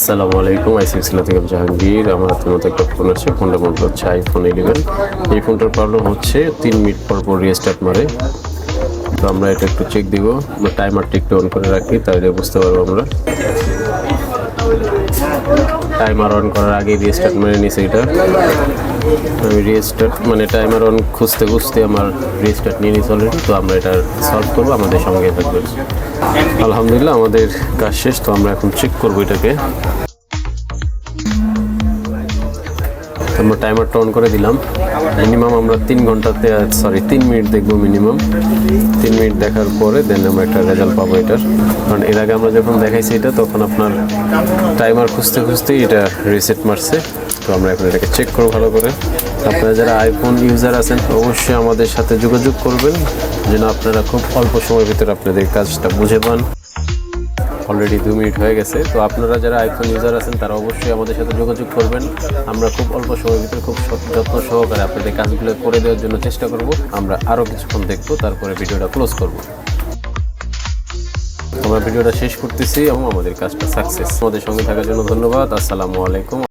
আসসালামু আলাইকুম আইসিএক্সিলা থেকে জাহাঙ্গীর। আমার হাতের মতো একটা ফোন আছে, ফোনটা মধ্যে হচ্ছে আইফোন ইলেভেন এই ফোনটার প্রবলেম হচ্ছে, তিন মিনিট পর পর রিস্টার্ট মারে। তো আমরা এটা একটু চেক দিব টাইমারটা একটু অন করে রাখি, তাহলে বুঝতে পারব আমরা। টাইমার অন করার আগে রিস্টার্ট মেরে নিয়েছে এটা। আমি রিস্টার্ট মানে টাইমার অন খুঁজতে খুঁজতে আমার রিস্টার্ট নিয়ে নিয়েছি অলরেডি তো আমরা এটা সলভ করব, আমাদের সঙ্গে থাকবেন। আলহামদুলিল্লাহ, আমাদের কাজ শেষ, তো আমরা এখন চেক করব এটাকে। আমরা টাইমারটা অন করে দিলাম। মিনিমাম আমরা তিন ঘন্টাতে সরি তিন মিনিট দেখব মিনিমাম তিন মিনিট দেখার পরে দেন আমরা একটা রেজাল্ট পাবো এটার। কারণ এর আগে আমরা যখন দেখাইছি এটা, তখন আপনার টাইমার খুঁজতে খুঁজতেই এটা রিসেট মারছে। তো আমরা এখন এটাকে চেক করব ভালো করে। আপনারা যারা আইফোন ইউজার আছেন, অবশ্যই আমাদের সাথে যোগাযোগ করবেন। যেন আপনারা খুব অল্প সময়ের ভিতরে আপনাদের কাজটা বুঝে পান। অলরেডি দু মিনিট হয়ে গেছে। তো আপনারা যারা আইফোন ইউজার আছেন, তারা অবশ্যই আমাদের সাথে যোগাযোগ করবেন। আমরা খুব অল্প সময়ের ভিতরে খুব যত্ন সহকারে আপনাদের কাজগুলো করে দেওয়ার জন্য চেষ্টা করব। আমরা আরও কিছুক্ষণ দেখব, তারপরে ভিডিওটা ক্লোজ করব। আমরা ভিডিওটা শেষ করতেছি এবং আমাদের কাজটা সাকসেস আমাদের সঙ্গে থাকার জন্য ধন্যবাদ। আসসালামু আলাইকুম।